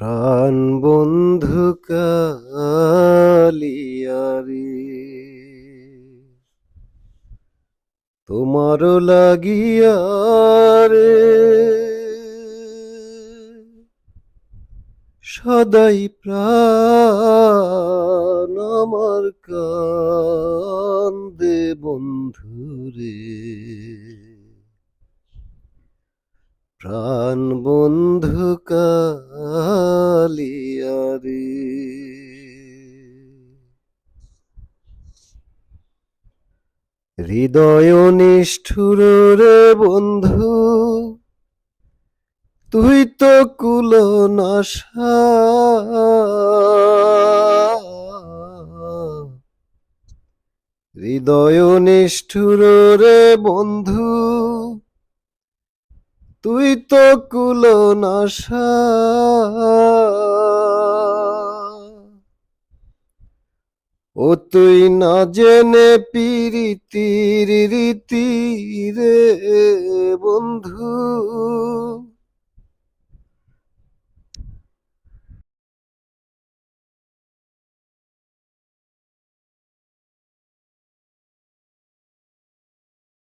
প্রাণ বন্ধু কালিয়ারি তোমার লাগিয়া রে সদাই প্রাণ আমার কান্দে বন্ধুরে প্রাণ বন্ধু কালিয়ারি হৃদয় নিষ্ঠুর রে বন্ধু, তুই তো কুল নাশা। হৃদয় নিষ্ঠুর রে বন্ধু, তুই তো কুল নাশা। ও তুই না জেনে পিরিতির রীতি রে বন্ধু।